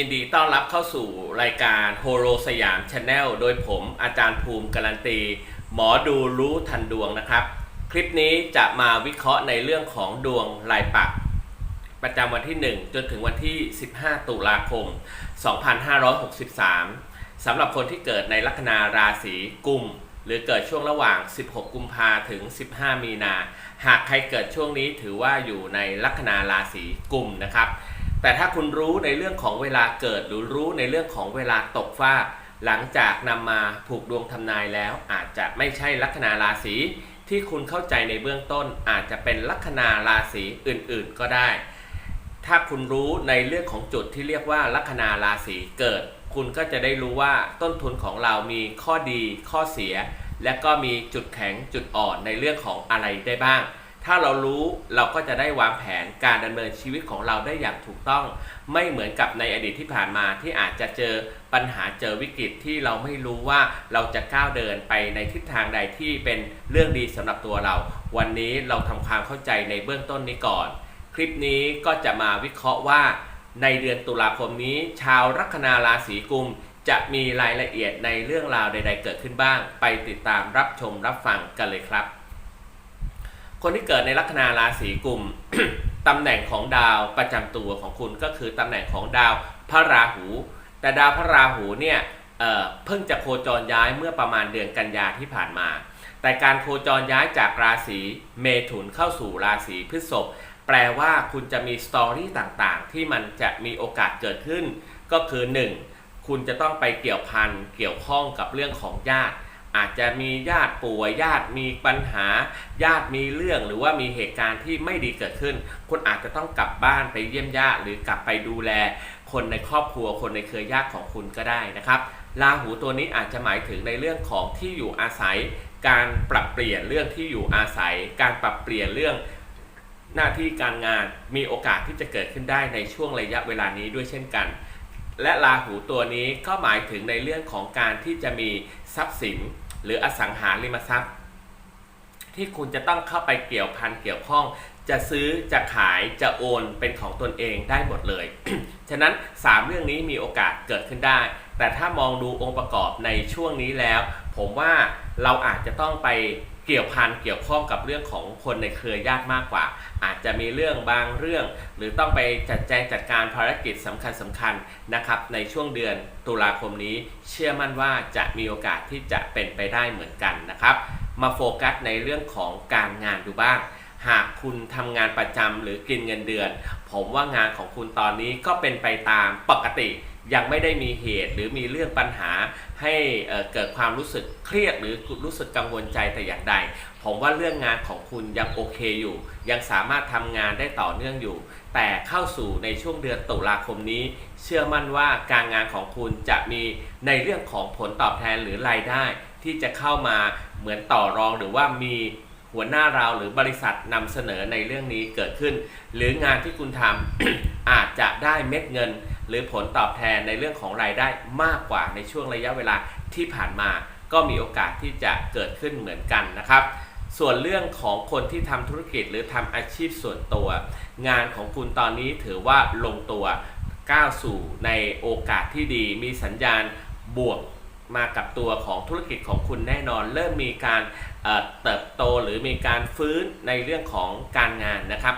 ยินดีต้อนรับเข้าสู่รายการโฮโ o สยามชาแนลโดยผมอาจารย์ภูมิการันตี หมอดูรู้ทันดวงนะครับ คลิปนี้จะมาวิเคราะห์ในเรื่องของดวงลายปัก ประจำวันที่ 1 จนถึงวันที่ 15 ตุลาคม 2563 สำหรับคนที่เกิดในลัคนาราศีกุม หรือเกิดช่วงระหว่าง 16 กุมภาถึง 15 มีนา หากใครเกิดช่วงนี้ถือว่าอยู่ในลัคนาราศีกุมนะครับ แต่ถ้าคุณรู้ในเรื่องของเวลาเกิดหรือรู้ในเรื่องของเวลาตกฟ้า หลังจากนำมาผูกดวงทำนายแล้ว อาจจะไม่ใช่ลัคนาราศีที่คุณเข้าใจในเบื้องต้น อาจจะเป็นลัคนาราศีอื่นๆก็ได้ ถ้าคุณรู้ในเรื่องของจุดที่เรียกว่าลัคนาราศีเกิด คุณก็จะได้รู้ว่าต้นทุนของเรามีข้อดี ข้อเสีย และก็มีจุดแข็งจุดอ่อนในเรื่องของอะไรได้บ้าง ถ้าเรารู้เราก็จะได้วางแผนการดำเนินชีวิตของเราได้อย่างถูกต้อง ไม่เหมือนกับในอดีตที่ผ่านมาที่อาจจะเจอปัญหาเจอวิกฤตที่เราไม่รู้ว่าเราจะก้าวเดินไปในทิศทางใดที่เป็นเรื่องดีสำหรับตัวเรา วันนี้เราทำความเข้าใจในเบื้องต้นนี้ก่อน คลิปนี้ก็จะมาวิเคราะห์ว่า ในเดือนตุลาคมนี้ ชาวลัคนาราศีกุมจะมีรายละเอียดในเรื่องราวใด ๆ เกิดขึ้นบ้าง ไปติดตามรับชมรับฟังกันเลยครับ คนที่เกิดในลัคนาราศีกุมตำแหน่งของดาวประจำตัวของคุณก็คือตำแหน่งของดาวพระราหู แต่ดาวพระราหูเนี่ยเเพิ่งจะโคจรย้ายเมื่อประมาณเดือนกันยาที่ผ่านมา แต่การโคจรย้ายจากราศีเมถุนเข้าสู่ราศีพฤษภแปลว่าคุณจะมีสตอรี่ต่างๆ ที่มันจะมีโอกาสเกิดขึ้น ก็คือ 1. คุณจะต้องไปเกี่ยวพันเกี่ยวข้องกับเรื่องของญาติ อาจจะมีญาติป่วยญาติมีปัญหา ญาติมีเรื่องหรือว่ามีเหตุการณ์ที่ไม่ดีเกิดขึ้น คุณอาจจะต้องกลับบ้านไปเยี่ยมญาติหรือกลับไปดูแล คนในครอบครัวคนในเครือญาติของคุณก็ได้นะครับราหูตัวนี้อาจจะหมายถึงในเรื่องของที่อยู่อาศัย การปรับเปลี่ยนเรื่องที่อยู่อาศัย การปรับเปลี่ยนเรื่องหน้าที่การงานมีโอกาสที่จะเกิดขึ้นได้ในช่วงระยะเวลานี้ด้วยเช่นกัน และราหูตัวนี้ก็หมายถึงในเรื่องของการที่จะมีทรัพย์สิน หรืออสังหาริมทรัพย์ ที่คุณจะต้องเข้าไปเกี่ยวพันเกี่ยวข้อง จะซื้อจะขายจะโอนเป็นของตนเองได้หมดเลย ฉะนั้น 3 เรื่องนี้มีโอกาสเกิดขึ้นได้ แต่ถ้ามองดูองค์ประกอบในช่วงนี้แล้ว ผมว่าเราอาจจะต้องไป เกี่ยวพันเกี่ยวข้องกับเรื่องของคนในเครือญาติมากกว่า อาจจะมีเรื่องบางเรื่อง หรือต้องไปจัดแจงจัดการภารกิจสำคัญสำคัญนะครับในช่วงเดือนตุลาคมนี้ เชื่อมั่นว่าจะมีโอกาสที่จะเป็นไปได้เหมือนกันนะครับ มาโฟกัสในเรื่องของการงานดูบ้าง หากคุณทำงานประจำหรือกินเงินเดือน ผมว่างานของคุณตอนนี้ก็เป็นไปตามปกติ ยังไม่ได้มีเหตุหรือมีเรื่องปัญหาให้เกิดความรู้สึกเครียดหรือรู้สึกกังวลใจแต่อย่างใด ผมว่าเรื่องงานของคุณยังโอเคอยู่ ยังสามารถทำงานได้ต่อเนื่องอยู่ แต่เข้าสู่ในช่วงเดือนตุลาคมนี้ เชื่อมั่นว่าการงานของคุณจะมีในเรื่องของผลตอบแทนหรือรายได้ ที่จะเข้ามาเหมือนต่อรองหรือว่ามีหัวหน้าเราหรือบริษัทนำเสนอในเรื่องนี้เกิดขึ้น หรืองานที่คุณทำอาจจะได้เม็ดเงิน หรือผลตอบแทนในเรื่องของรายได้มากกว่าในช่วงระยะเวลาที่ผ่านมาก็มีโอกาสที่จะเกิดขึ้นเหมือนกันนะครับ ส่วนเรื่องของคนที่ทำธุรกิจหรือทำอาชีพส่วนตัว งานของคุณตอนนี้ถือว่าลงตัวก้าวสู่ในโอกาสที่ดีมีสัญญาณบวกมากับตัวของธุรกิจของคุณแน่นอน เริ่มมีการเเติบโตหรือมีการฟื้นในเรื่องของการงานนะครับ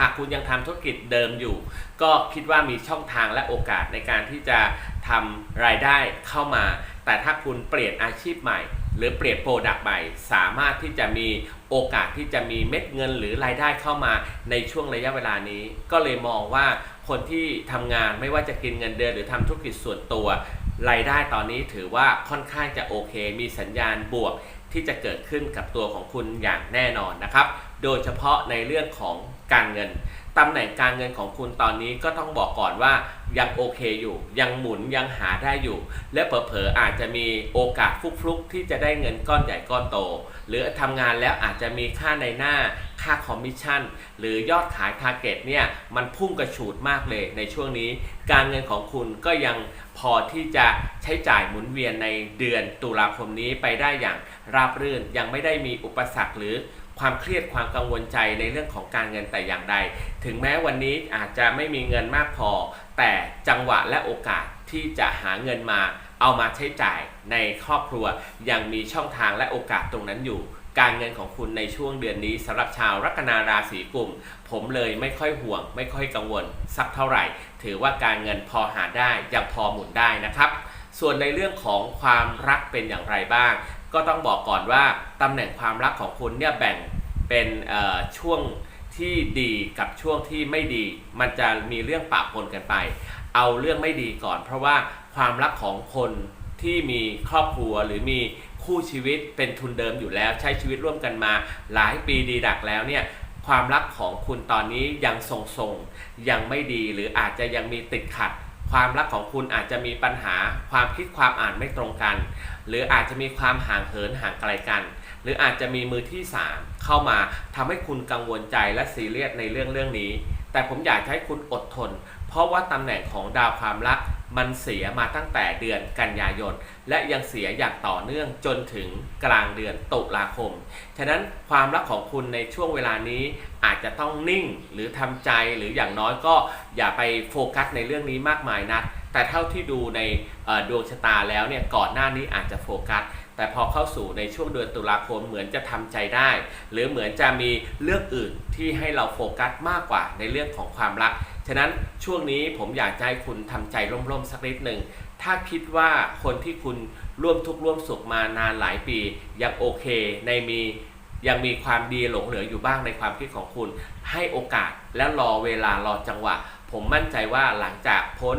หากคุณยังทำธุรกิจเดิมอยู่ ก็คิดว่ามีช่องทางและโอกาสในการที่จะทำรายได้เข้ามา แต่ถ้าคุณเปลี่ยนอาชีพใหม่ หรือเปลี่ยนโปรดักต์ใหม่ สามารถที่จะมีโอกาสที่จะมีเม็ดเงินหรือรายได้เข้ามาในช่วงระยะเวลานี้ ก็เลยมองว่าคนที่ทำงานไม่ว่าจะกินเงินเดือนหรือทำธุรกิจส่วนตัวรายได้ตอนนี้ถือว่าค่อนข้างจะโอเค มีสัญญาณบวก ที่จะเกิดขึ้นกับตัวของคุณอย่างแน่นอนนะครับ โดยเฉพาะในเรื่องของการเงินตำแหน่งการเงินของคุณตอนนี้ก็ต้องบอกก่อนว่า ยังโอเคอยู่ ยังหมุนยังหาได้อยู่ และเผลอๆอาจจะมีโอกาสฟลุกๆ ที่จะได้เงินก้อนใหญ่ก้อนโต หรือทำงานแล้วอาจจะมีค่าในหน้าค่าคอมมิชชั่น หรือยอดขายทาร์เก็ตเนี่ยมันพุ่งกระฉูดมากเลยในช่วงนี้ การเงินของคุณก็ยังพอที่จะใช้จ่ายหมุนเวียนในเดือนตุลาคมนี้ไปได้อย่างราบรื่นยังไม่ได้มีอุปสรรคหรือ ความเครียดความกังวลใจในเรื่องของการเงินแต่อย่างใด ถึงแม้วันนี้อาจจะไม่มีเงินมากพอ แต่จังหวะและโอกาสที่จะหาเงินมาเอามาใช้จ่ายในครอบครัว ยังมีช่องทางและโอกาสตรงนั้นอยู่ การเงินของคุณในช่วงเดือนนี้สำหรับชาวลัคนาราศีกุมผมเลยไม่ค่อยห่วง ไม่ค่อยกังวล สักเท่าไหร่ ถือว่าการเงินพอหาได้ยังพอหมุนได้นะครับส่วนในเรื่องของความรักเป็นอย่างไรบ้าง ก็ต้องบอกก่อนว่าตำแหน่งความรักของคุณเนี่ยแบ่งเป็นช่วงที่ดีกับช่วงที่ไม่ดี มันจะมีเรื่องปะปนกันไป เอาเรื่องไม่ดีก่อน เพราะว่าความรักของคนที่มีครอบครัวหรือมีคู่ชีวิตเป็นทุนเดิมอยู่แล้ว ใช้ชีวิตร่วมกันมา หลายปีดีดักแล้วเนี่ยความรักของคุณตอนนี้ยังทรงๆยังไม่ดีหรืออาจจะยังมีติดขัด ความรักของคุณอาจจะมีปัญหาความคิดความอ่านไม่ตรงกัน หรืออาจจะมีความห่างเหินห่างไกลกัน หรืออาจจะมีมือที่ 3 เข้ามาทำให้คุณกังวลใจและซีเรียสในเรื่องเรื่องนี้ แต่ผมอยากให้คุณอดทน เพราะว่าตำแหน่งของดาวความรัก มันเสียมาตั้งแต่เดือนกันยายน และยังเสียอย่างต่อเนื่องจนถึงกลางเดือนตุลาคม ฉะนั้นความรักของคุณในช่วงเวลานี้อาจจะต้องนิ่งหรือทำใจหรืออย่างน้อยก็อย่าไปโฟกัสในเรื่องนี้มากมายนักแต่เท่าที่ดูในดวงชะตาแล้วเนี่ยก่อนหน้านี้อาจจะโฟกัส แต่พอเข้าสู่ในช่วงเดือนตุลาคมเหมือนจะทำใจได้ หรือเหมือนจะมีเรื่องอื่นที่ให้เราโฟกัสมากกว่าในเรื่องของความรัก ฉะนั้นช่วงนี้ผมอยากจะให้คุณทำใจร่มๆสักนิดหนึ่ง ถ้าคิดว่าคนที่คุณร่วมทุกข์ร่วมสุขมานานหลายปี ยังโอเคในมียังมีความดีหลงเหลืออยู่บ้างในความคิดของคุณ ให้โอกาสและรอเวลารอจังหวะ ผมมั่นใจว่าหลังจากพ้น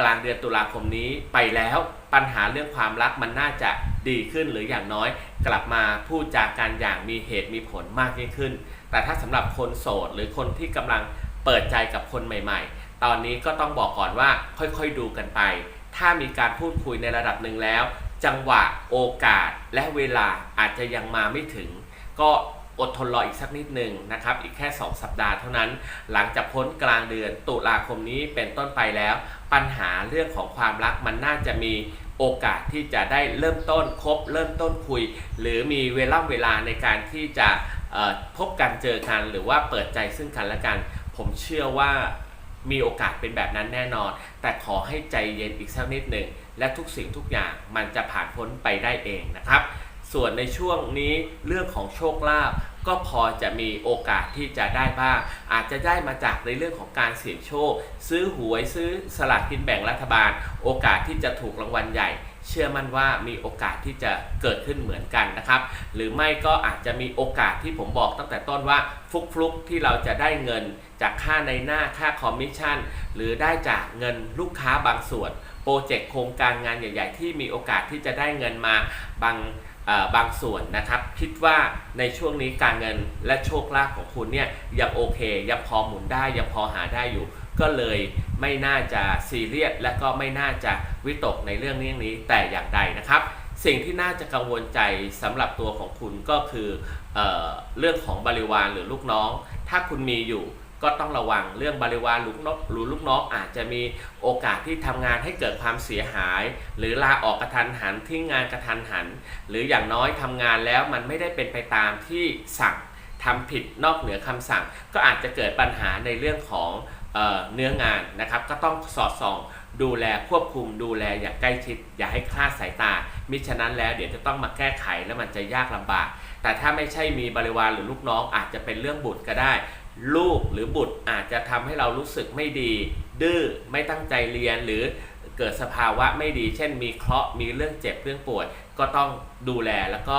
กลางเดือนตุลาคมนี้ไปแล้วปัญหาเรื่องความรักมันน่าจะดีขึ้นหรืออย่างน้อย กลับมาพูดจากกันอย่างมีเหตุมีผลมากยิ่งขึ้น แต่ถ้าสำหรับคนโสดหรือคนที่กำลัง เปิดใจกับคนใหม่ ๆ ตอนนี้ก็ต้องบอกก่อนว่าค่อยๆดูกันไป ถ้ามีการพูดคุยในระดับหนึ่งแล้ว จังหวะโอกาสและเวลาอาจจะยังมาไม่ถึง ก็อดทนรออีกสักนิดหนึ่งนะครับ อีกแค่ 2 สัปดาห์เท่านั้น หลังจากพ้นกลางเดือนตุลาคมนี้เป็นต้นไปแล้ว ปัญหาเรื่องของความรักมันน่าจะมีโอกาสที่จะได้เริ่มต้นคบเริ่มต้นคุย หรือมีเวลาเวลาในการที่จะพบกันเจอกันหรือว่าเปิดใจซึ่งกันและกัน ผมเชื่อว่ามีโอกาสเป็นแบบนั้นแน่นอน แต่ขอให้ใจเย็นอีกสักนิดหนึ่ง และทุกสิ่งทุกอย่างมันจะผ่านพ้นไปได้เองนะครับ ส่วนในช่วงนี้เรื่องของโชคลาภก็พอจะมีโอกาสที่จะได้บ้าง อาจจะได้มาจากในเรื่องของการเสี่ยงโชค ซื้อหวยซื้อสลากกินแบ่งรัฐบาล โอกาสที่จะถูกรางวัลใหญ่ เชื่อมั่นว่ามีโอกาสที่จะเกิดขึ้นเหมือนกันนะครับ หรือไม่ก็อาจจะมีโอกาสที่ผมบอกตั้งแต่ต้นว่าฟลุกที่เราจะได้เงินจากค่าในหน้าค่าคอมมิชชั่น หรือได้จากเงินลูกค้าบางส่วน โปรเจกต์โครงการงานใหญ่ ๆ ที่มีโอกาสที่จะได้เงินมาบางบางส่วนนะครับ คิดว่าในช่วงนี้การเงินและโชคลาภของคุณเนี่ยยังโอเค ยังพอหมุนได้ยังพอหาได้อยู่ ก็เลยไม่น่าจะซีเรียสและก็ไม่น่าจะวิตกในเรื่องนี้นี้แต่อย่างใดนะครับ สิ่งที่น่าจะกังวลใจสำหรับตัวของคุณก็คือเออเรื่องของบริวารหรือลูกน้อง ถ้าคุณมีอยู่ก็ต้องระวังเรื่องบริวารลูกน้องหรือลูกน้องอาจจะมีโอกาสที่ทำงานให้เกิดความเสียหาย หรือลาออกกระทันหันทิ้งงานกระทันหัน หรืออย่างน้อยทำงานแล้วมันไม่ได้เป็นไปตามที่สั่งทำผิดนอกเหนือคำสั่ง ก็อาจจะเกิดปัญหาในเรื่องของ เเนื้องานนะครับก็ต้องสอดส่องดูแลควบคุมดูแลอย่างใกล้ชิด อย่าให้คลาดสายตา มิฉะนั้นแล้วเดี๋ยวจะต้องมาแก้ไขแล้วมันจะยากลำบาก แต่ถ้าไม่ใช่มีบริวารหรือลูกน้องอาจจะเป็นเรื่องบุตรก็ได้ ลูกหรือบุตรอาจจะทำให้เรารู้สึกไม่ดี ดื้อไม่ตั้งใจเรียนหรือเกิดสภาวะไม่ดี เช่นมีเคราะห์มีเรื่องเจ็บเรื่องป่วยก็ต้องดูแลแล้วก็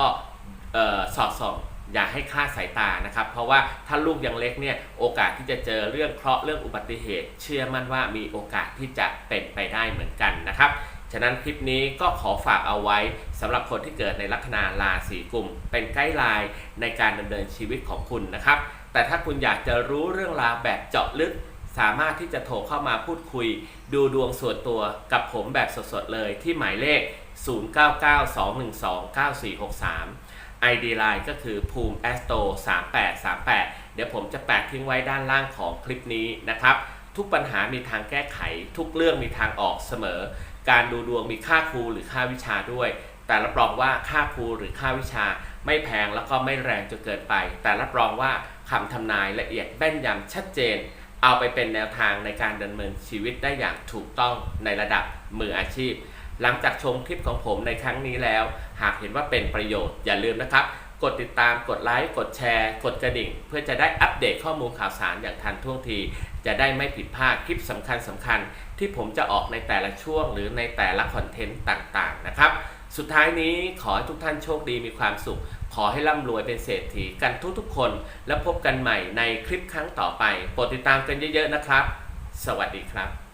ออสอดส่อง อย่าให้คลาดสายตานะครับ เพราะว่าถ้าลูกยังเล็กเนี่ยโอกาสที่จะเจอเรื่องเคราะห์เรื่องอุบัติเหตุ เชื่อมั่นว่ามีโอกาสที่จะเป็นไปได้เหมือนกันนะครับ ฉะนั้นคลิปนี้ก็ขอฝากเอาไว้สำหรับคนที่เกิดในลัคนาราศีกุม เป็นไกด์ไลน์ในการดำเนินชีวิตของคุณนะครับ แต่ถ้าคุณอยากจะรู้เรื่องราวแบบเจาะลึกสามารถที่จะโทรเข้ามาพูดคุย ดูดวงส่วนตัวกับผมแบบสดๆเลยที่หมายเลข 0992129463 ID Line ก็คือภูมิ a s t r o 3838 เดี๋ยวผมจะแปะทิ้งไว้ด้านล่างของคลิปนี้นะครับ ทุกปัญหามีทางแก้ไข ทุกเรื่องมีทางออกเสมอ การดูดวงมีค่าครูหรือค่าวิชาด้วย แต่รับรองว่าค่าครูหรือค่าวิชา ไม่แพงแล้วก็ไม่แรงจนเกินไป แต่รับรองว่าคำทำนายละเอียดแม่นยำชัดเจน เอาไปเป็นแนวทางในการดำเนินชีวิตได้อย่างถูกต้องในระดับมืออาชีพ หลังจากชมคลิปของผมในครั้งนี้แล้ว หากเห็นว่าเป็นประโยชน์อย่าลืมนะครับ กดติดตามกดไลค์กดแชร์ กดกระดิ่ง เพื่อจะได้อัปเดตข้อมูลข่าวสารอย่างทันท่วงที จะได้ไม่ผิดพลาดคลิปสำคัญสำคัญๆที่ผมจะออกในแต่ละช่วง หรือในแต่ละคอนเทนต์ต่างๆนะครับสุดท้ายนี้ขอให้ทุกท่านโชคดีมีความสุข ขอให้ร่ำรวยเป็นเศรษฐีกันทุกๆคน แล้วพบกันใหม่ในคลิปครั้งต่อไปโปรดติดตามกันเยอะๆนะครับ สวัสดีครับ